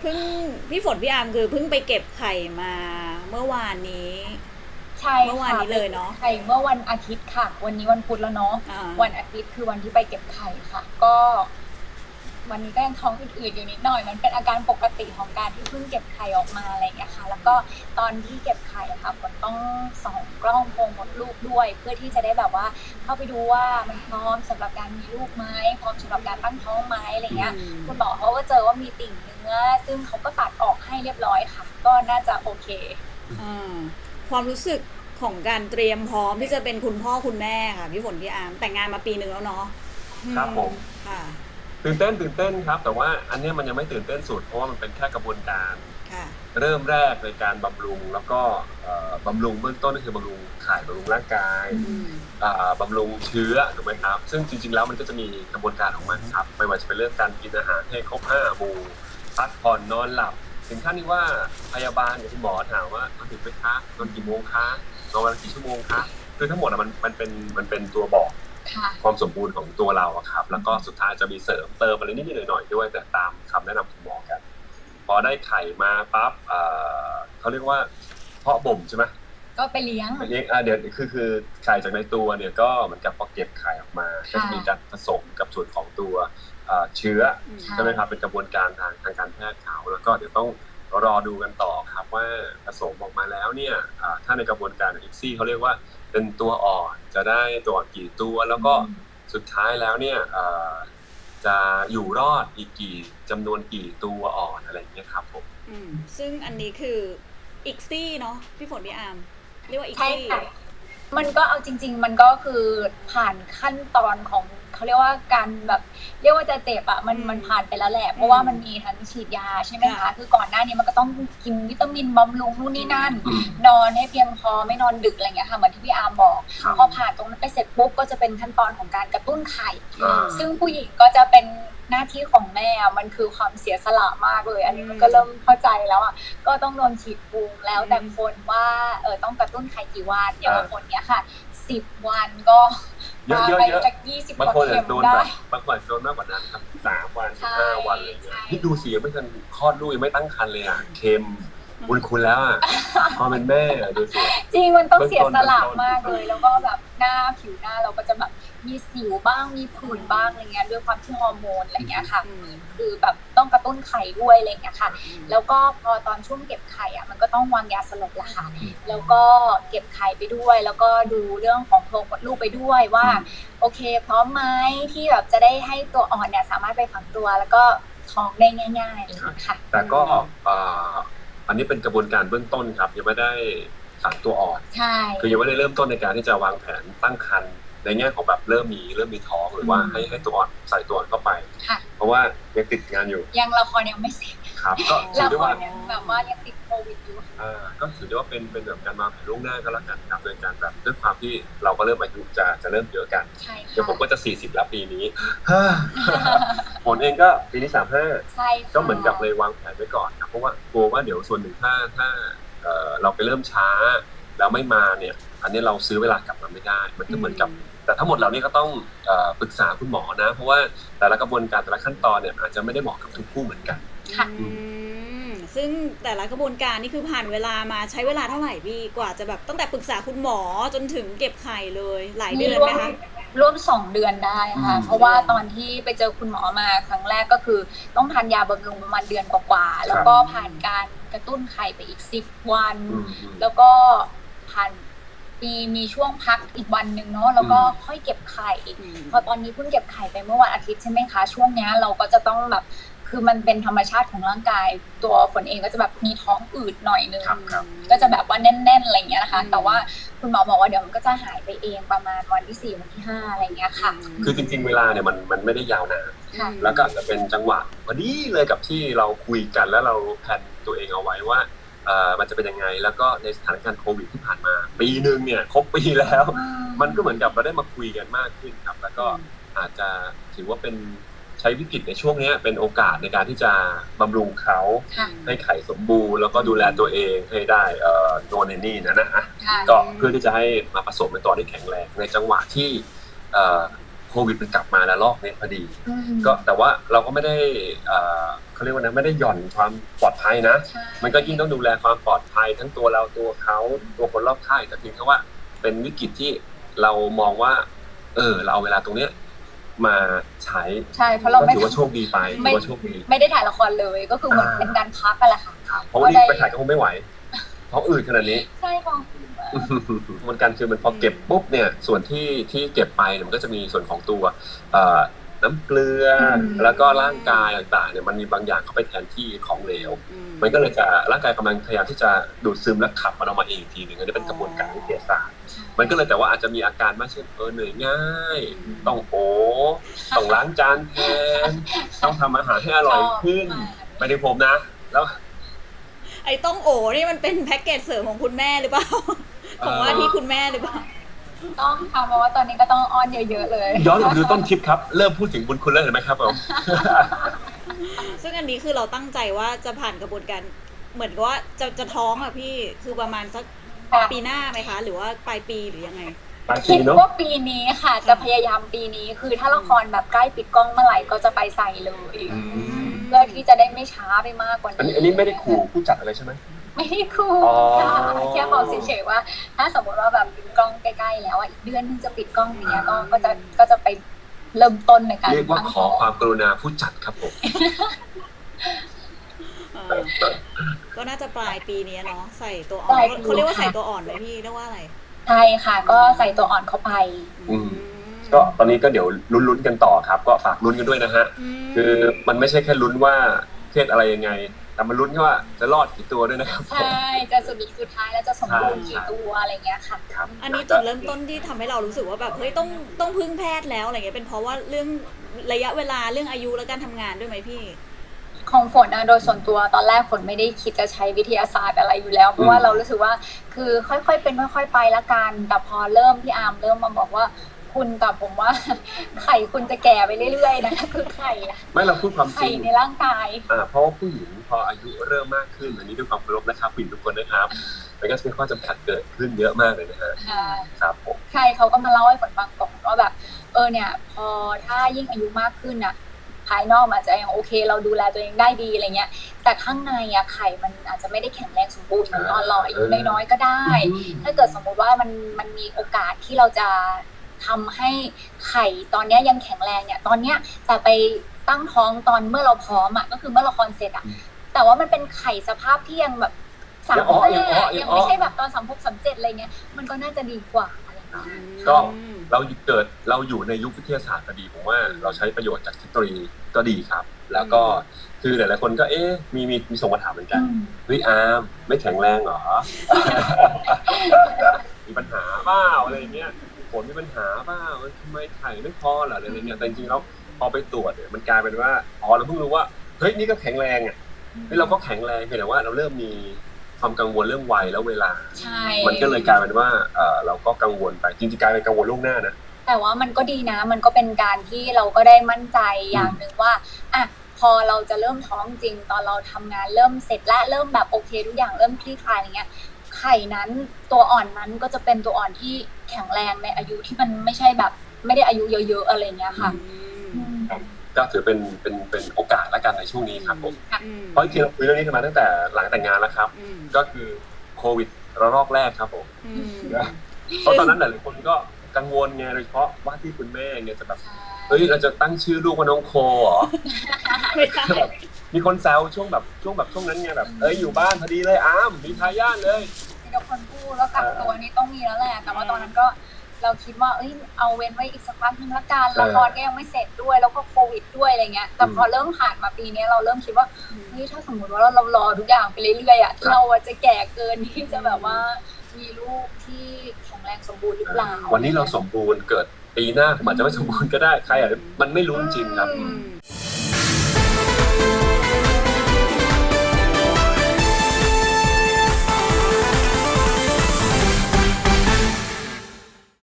เพิ่งพี่ฝนพี่อาร์มคือเพิ่งไปเก็บไข่มาเมื่อวานนี้ ใช่เมื่อวานนี้เลยเนอะไข่เมื่อวันอาทิตย์ค่ะ วันนี้วันพุธแล้วเนาะอ่า วันอาทิตย์คือวันที่ไปเก็บไข่ค่ะ ก็ วันนี้ก็ยังท้องอืดๆอยู่นิดหน่อย มันเป็นอาการปกติของการที่เพิ่งเก็บไข่ออกมาอะไรอย่างเงี้ยค่ะ แล้วก็ตอนที่เก็บไข่อะค่ะฝนต้องส่องกล้องโพรงมดลูกด้วย เพื่อที่จะได้แบบว่าเข้าไปดูว่ามันพร้อมสำหรับการมีลูกไหมพร้อมสำหรับการตั้งท้องไหมอะไรเงี้ยอืมคุณหมอเขาก็เจอว่ามีติ่งเนื้อ ซึ่งเขาก็ตัดออกให้เรียบร้อยค่ะ ก็น่าจะโอเคอ่าความรู้สึกของการเตรียมพร้อมที่จะเป็นคุณพ่อคุณแม่ค่ะพี่ฝนพี่อาร์มแต่งงานมาปีหนึ่งแล้วเนาะครับผมค่ะ ตื่นเต้นตื่นเต้นครับ แต่ว่าอันเนี้ยมันยังไม่ตื่นเต้นสุดเพราะว่ามันเป็นแค่กระบวนการ ค่ะ เริ่มแรกในการบำรุงแล้วก็เอ่อบำรุงเบื้องต้นก็คือบำรุงไข่บำรุงร่างกายอืม อ่าบำรุงเชื้อถูกไหมครับ ซึ่งจริงๆแล้วมันก็จะมีกระบวนการของมันครับ ไม่ว่าจะเป็นเรื่องการกินอาหารให้ครบห้าหมู่พักผ่อนนอนหลับ ถึงขั้นที่ว่าพยาบาลกับคุณหมอถามว่ามาถึงไหมคะนอนกี่โมงคะนอนวันละกี่ชั่วโมงคะคือทั้งหมดอะมันมันเป็นมันเป็นตัวบอก ค่ะความสมบูรณ์ของตัวเราอะครับ แล้วก็สุดท้ายจะมีเสริมเติมอะไรนิดๆหน่อยๆด้วย แต่ตามคำแนะนำของหมอกัน พอได้ไข่มาปั๊บเอ่อเขาเรียกว่าเพาะบ่มใช่ไหมก็ไปเลี้ยงเลี้ยงอะเดี๋ยวคือคือไข่จากในตัวเนี่ยก็เหมือนกับพอเก็บไข่ออกมาค่ะก็จะมีการผสมกับส่วนของตัวเอ่อเชื้ออืมค่ะใช่ไหมครับเป็นกระบวนการทางทางการแพทย์เขาแล้วก็เดี๋ยวต้องรอดูกันต่อครับว่าผสมออกมาแล้วเนี่ยอ่าถ้าในกระบวนการอีกซี่เขาเรียกว่า เป็นตัวอ่อนจะได้ตัวอ่อนกี่ตัว แล้วก็สุดท้ายแล้วเนี่ยเอ่อจะอยู่รอดอีกกี่จำนวนกี่ตัวอ่อนอะไรอย่างเงี้ยครับผมอืมซึ่งอันนี้คืออีกซี่เนาะพี่ฝนพี่อาร์มเรียกว่าอีกใช่ซี่ค่ะมันก็เอาจริง ๆ มันก็คือผ่านขั้นตอนของ เขาเรียกว่าการแบบเรียกว่าจะเจ็บอะมันมันผ่านไปแล้วแหละเพราะว่ามันมีทั้งฉีดยาใช่ไหมคะคือก่อนหน้านี้มันก็ต้องกินวิตามินบำรุงนู่นนี่นั่น นอนให้เพียงพอไม่นอนดึกอะไรอย่างเงี้ยค่ะเหมือนที่พี่อาร์มบอกครับพอผ่านตรงนั้นไปเสร็จปุ๊บก็จะเป็นขั้นตอนของการกระตุ้นไข่อ่าซึ่งผู้หญิงก็จะเป็นหน้าที่ของแม่อะมันคือความเสียสละมากเลย อันนี้มันก็เริ่มเข้าใจแล้วอะก็ต้องโดนฉีดภูมิแล้วแต่คนว่าเออต้องกระตุ้นไข่กี่วันอย่างบางคนเนี้ยค่ะสิบวันก็ เยอะมาเยอะไปเยอะจากยี่สิบบางกว่าคนเข็อาจมจะโดนได้แบบบางคนอาจจะโดนมากกว่านั้นครับสามวันใช่ห้าวันอะไรเงี้ยใช่นี่ดูสิยังไม่ทันคลอดลูกยังไม่ตั้งครรภ์เลยอะเค็มบุญคุณแล้วอะพอเป็นแม่อะดูสิจริงมันต้องเบื้องต้นเสียสละเบื้องต้นมากเลย แล้วก็แบบหน้าผิวหน้าเราก็จะแบบ มีสิวบ้างมีผื่นบ้างอะไรเงี้ยด้วยความที่ฮอร์โมนอะไรเงี้ยค่ะอืมคือแบบต้องกระตุ้นไข่ด้วยอะไรเงี้ยค่ะอืมแล้วก็พอตอนช่วงเก็บไข่อะมันก็ต้องวางยาสลบละค่ะ แล้วก็เก็บไข่ไปด้วย แล้วก็ดูเรื่องของโพรงมดลูกไปด้วยว่า โอเค พร้อมไหมที่แบบจะได้ให้ตัวอ่อนเนี่ยสามารถไปฝังตัว แล้วก็ท้องได้ง่ายๆอะไรอย่างเลยค่ะ แต่ก็เอ่ออันนี้เป็นกระบวนการเบื้องต้นครับยังไม่ได้ฝังตัวอ่อน ใช่ คือยังไม่ได้เริ่มต้นในการที่จะวางแผนตั้งครรภ์ ในแง่ของแบบเริ่มมีเริ่มมีท้องหรือว่าอืมให้ให้ตัวอ่อนใส่ตัวอ่อนเข้าไป ค่ะ เพราะว่ายังติดงานอยู่ยังละครยังไม่เสร็จครับ ก็ถือละได้คว่ารยังแบบว่ายังติดโควิดอยู่ อ่าก็ถือได้ว่าเป็นเป็นแบบการวางแผนล่วงหน้าก็แล้วกันครับโดยการแบบด้วยความที่เราก็เริ่มอายุจะจะเริ่มเยอะกันใช่เดี๋ยวค่ะผมก็จะ 40 แล้วปีนี้ ผลเองก็ปีนี้35 ใช่ค่ะก็เหมือนกับเลยวางแผนไว้ก่อนครับเพราะว่ากลัวว่าเดี๋ยวส่วนหนึ่งถ้าถ้าเอ่อเราไปเริ่มช้าแล้วไม่มาเนี่ย อันนี้เราซื้อเวลากลับมาไม่ได้ มันก็เหมือนกับ แต่ทั้งหมดเหล่านี้ก็ต้องเอ่อปรึกษาคุณหมอนะ เพราะว่าแต่ละกระบวนการแต่ละขั้นตอนเนี่ยอาจจะไม่ได้เหมาะกับทุกคู่เหมือนกันค่ะอืมซึ่งแต่ละกระบวนการนี่คือผ่านเวลามาใช้เวลาเท่าไหร่พี่กว่าจะแบบตั้งแต่ปรึกษาคุณหมอจนถึงเก็บไข่เลยหลายมีเดือนร่วไหมมคะร่วมสองเดือนได้ค่ะอืมเพราะว่าตอนที่ไปเจอคุณหมอมาครั้งแรกก็คือ ต้องทานยาบำรุงประมาณเดือนกว่าๆแล้วก็ผ่านการกระตุ้นไข่ไปอีกสิบวันอืมอืมแล้วก็ผ่าน มีมีช่วงพักอีกวันหนึ่งเนาะแล้วก็อืมค่อยเก็บไข่อืมพอตอนนี้เพิ่งเก็บไข่ไปเมื่อวันอาทิตย์ใช่ไหมคะช่วงเนี้ยเราก็จะต้องแบบคือมันเป็นธรรมชาติของร่างกาย ตัวฝนเองก็จะแบบมีท้องอืดหน่อยนึงครับครับก็จะแบบว่าแน่นๆอะไรอย่างเงี้ยนะคะอืมแต่ว่าคุณหมอบอกว่าเดี๋ยวมันก็จะหายไปเองประมาณวันที่สี่วันที่ห้าอะไรอย่างเงี้ยค่ะ คือจริง ๆ เวลาเนี่ยมันมันไม่ได้ยาวนานค่ะแล้วก็อาจจะเป็นจังหวะพอดีเลยกับที่เราคุยกันแล้วเราแผนตัวเองเอาไว้ว่าเอ่อ มันจะเป็นยังไง แล้วก็ในสถานการณ์โควิดที่ผ่านมา ปีหนึ่งเนี่ยครบปีแล้ว มันก็เหมือนกับเราได้มาคุยกันมากขึ้นครับ แล้วก็อาจจะถือว่าเป็นใช้วิกฤตในช่วงเนี้ยเป็นโอกาสในการที่จะบำรุงเขาค่ะให้ไข่สมบูรณ์แล้วก็ดูแลตัวเองให้ได้เอ่อโนเนนี่นะนะอะค่ะก็เพื่อที่จะให้มาผสมเป็นตัวที่แข็งแรงในจังหวะที่เอ่อโควิดมันกลับมาแล้วรอบนี้พอดีอืมก็แต่ว่าเราก็ไม่ได้ เอ่อเขาเรียกว่านะไม่ได้หย่อนความปลอดภัยนะ ใช่ มันก็ยิ่งต้องดูแลความปลอดภัย ทั้งตัวเราตัวเขาตัวคนรอบข้างแต่เพียงแค่ว่า เป็นวิกฤตที่เรามองว่า เออ เราเอาเวลาตรงเนี้ยมาใช้ใช่ เพราะเราก็ไม่ ถือว่าโชคดีไปไม่ถือว่าโชคดี ไม่ได้ถ่ายละครเลยก็คือเหมือนอ่า เป็นการพักกันแหละค่ะเพราะวันนี้ไปถ่ายก็คงไม่ไหว เพราะอืดขนาดนี้ ใช่ค่ะมันการคือมันพอเก็บปุ๊บเนี่ยส่วนที่ที่เก็บไปเนี่ยมันก็จะมีส่วนของตัวเอ่อ น้ำเกลืออมแล้วก็ร่างกายต่างๆเนี่ยมันมีบางอย่างเข้าไปแทนที่ของเหลวอืมันก็เลยจะร่างกายกำลังพยายามที่จะดูดซึมและขับมันออกมาเองอีกทีหนึ่งอันนี้เป็นกระบวนการวิทยาศาสตร์มันก็เลยแต่ว่าอาจจะมีอาการมากเช่นเออเหนื่อยง่าย ต้องโอต้องล้างจานแทนต้องทำอาหารให้อร่อยขึ้นชอบไม่ได้ผมนะ แล้ว ไอ้ต้องโอนี่มันเป็นแพ็กเกจเสริมของคุณแม่หรือเปล่าของว่าที่คุณแม่หรือเปล่า ต้องทำเพราะว่าตอนนี้ก็ต้องอ้อนเยอะๆเลยย้อนกลับไปดูต้นคลิปครับเริ่มพูดถึงบุญคุณแล้วเห็นไหมครับผม ซึ่งอันนี้คือเราตั้งใจว่าจะผ่านกระบวนการเหมือนกับว่าจะจะท้องอะพี่คือประมาณสักค่ะปีหน้าไหมคะ หรือว่าปลายปีหรือยังไงปลายปีคิดเนาะว่าปีนี้ค่ะ จะพยายามปีนี้คือถ้าละครแบบใกล้ปิดกล้องเมื่อไหร่ก็จะไปใส่เลยอืม เพื่อที่จะได้ไม่ช้าไปมากกว่าอันนี้นี้ อันนี้ไม่ได้ขู่ผู้จัดอะไรใช่ไหม ไม่ได้คู่อ๋อค่ะแค่บอกเฉยๆว่า ถ้าสมมติว่าแบบปิดกล้องใกล้ๆแล้วอะอีกเดือนนึงจะปิดกล้องเนี้ยก็ก็จะก็จะไปเริ่มต้นในการเรียกว่าตั้งขอความกรุณาผู้จัดครับผมเออก็น่าจะปลายปีนี้เนาะใส่ตัวอ่อนเขาเรียกว่าใส่ตัวอ่อนไหมพี่เรียกว่าอะไรใช่ค่ะ ก็ใส่ตัวอ่อนเข้าไปอืมก็ตอนนี้ก็เดี๋ยวลุ้นๆกันต่อครับ ก็ฝากลุ้นกันด้วยนะฮะมคือมันไม่ใช่แค่ลุ้นว่าเพศอะไรยังไง แต่มันลุ้นแค่ว่าจะรอดกี่ตัวด้วยนะครับผม ใช่จะสุดสุดท้ายแล้วจะสมบูรณ์ใช่กี่ตัวอะไรเงี้ยค่ะ ครับอันนี้จุดเริ่มต้นที่ทำให้เรารู้สึกว่าแบบเฮ้ยต้องต้องพึ่งแพทย์แล้วอะไรเงี้ยเป็นเพราะว่าเรื่องระยะเวลาเรื่องอายุและการทำงานด้วยไหมพี่ ของฝนนะโดยส่วนตัวตอนแรกฝนไม่ได้คิดจะใช้วิทยาศาสตร์อะไรอยู่แล้ว เพราะว่าเรารู้สึกว่าคือค่อยๆเป็นค่อย ๆ ไปละกันแต่พอเริ่มพี่อาร์มเริ่มมาบอกว่า คุณกับผมว่า ไข่คุณจะแก่ไปเรื่อยๆนะคือไข่อะไม่เราพูดความจไข่ริงในร่างกายอ่าเพราะว่าผู้หญิงพออายุเริ่มมากขึ้นอันนี้ด้วยความเคารพนะครับผู้หญิงทุกคนนะครับมันก็จะมีข้อจำกัดเกิดขึ้นเยอะมากเลยนะฮะครับผมใช่เขาก็มาเล่าให้ฝนฟังก่อนว่าแบบ เออเนี่ย พอถ้ายิ่งอายุมากขึ้นอะภายนอกอาจจะยังโอเค เราดูแลตัวเองได้ดีอะไรเงี้ย แต่ข้างในอะไข่มันอาจจะไม่ได้แข็งแรงสมบูรณ์เหมือนตอนเราอายุน้อยๆก็ได้ ถ้าเกิดสมมุติว่ามันมันมีโอกาสที่เราจะ ทำให้ไข่ตอนเนี้ยยังแข็งแรงเนี่ย ตอนเนี้ยแต่ไปตั้งท้องตอนเมื่อเราพร้อมอะก็คือเมื่อละครเสร็จอะแต่ว่ามันเป็นไข่สภาพที่ยังแบบสามยังอ้อห้ายังอ้อยัยังงอ้อไม่ใช่แบบตอนสามหกสามเจ็ดอะไรเงี้ยมันก็น่าจะดีกว่าอะไรเงี้ยก็เราเกิดเราอยู่ในยุควิทยาศาสตร์พอดีผมว่าเราใช้ประโยชน์จากเทคโนโลยีก็ดีครับ แล้วก็คือหลายๆคนก็เอ๊ะมีมีมีส่งมาถามเหมือนกันเฮ้ยอาร์มไม่แข็งแรงเหรอ มีปัญหาเปล่าอะไรอย่างเงี้ย ผลมีปัญหาเปล่าทำไมไข่ไม่พอเหรออะไรอย่างเงี้ยแต่จริงๆแล้วพอไปตรวจเนี่ยมันกลายเป็นว่าอ๋อเราเพิ่งรู้ว่าเฮ้ยนี่ก็แข็งแรงอะเฮ้ยเราก็แข็งแรงเพียงแต่ว่าเราเริ่มมีความกังวลเรื่องวัยแล้วเวลาใช่มันก็เลยกลายเป็นว่าเออเราก็กังวลไปจริงๆกลายเป็นกังวลล่วงหน้านะแต่ว่ามันก็ดีนะ มันก็เป็นการที่เราก็ได้มั่นใจอย่างหนึ่งว่าอะพอเราจะเริ่มท้องจริง ตอนเราทำงานเริ่มเสร็จและเริ่มแบบโอเคทุกอย่างเริ่มคลี่คลายอะไรเงี้ยไข่นั้นตัวอ่อนนั้นก็จะเป็นตัวอ่อนที่ แข็งแรงในอายุที่มันไม่ใช่แบบ ไม่ได้อายุเยอะๆอะไรเงี้ยค่ะอืมก็ถือเป็นเป็นเป็นโอกาสละกันในช่วงนี้ครับผมอืมเพราะจริงๆเราคุยเรื่องนี้กันมาตั้งแต่หลังแต่งงานแล้วครับอืมก็คือโควิดระลอกแรกครับผมอืมเพราะตอนนั้นหลายๆคนก็กังวลไงโดยเฉพาะว่าที่คุณแม่เนี่ยจะแบบใช่เฮ้ยเราจะตั้งชื่อลูกว่าน้องโคเหรอไม่ได้แบบมีคนแซวช่วงแบบช่วงแบบช่วงนั้นไงแบบเอ้ยอยู่บ้านพอดีเลยอ้ามมีทายาทเลย มีทุกคนพูดว่ากักตัวนี้ต้องมีแล้วแหละ แต่ว่าตอนนั้นก็เราคิดว่าเอ้ยเอาเว้นไว้อีกสักพักหนึงละกันละครก็ยังไม่เสร็จด้วยแล้วก็โควิดด้วยอะไรเงี้ย แต่พอเริ่มผ่านมาปีนี้เราเริ่มคิดว่าเฮ้ยถ้าสมมติว่าเรารอทุกอย่างไปเรื่อยๆอะเราอะจะแก่เกินที่จะแบบว่ามีลูกที่แข็งแรงสมบูรณ์หรือเปล่าวันนี้เราสมบูรณ์เกิดปีหน้าผมอาจจะไม่สมบูรณ์ก็ได้ใครอาจจะมันไม่รู้จริงๆครับอืม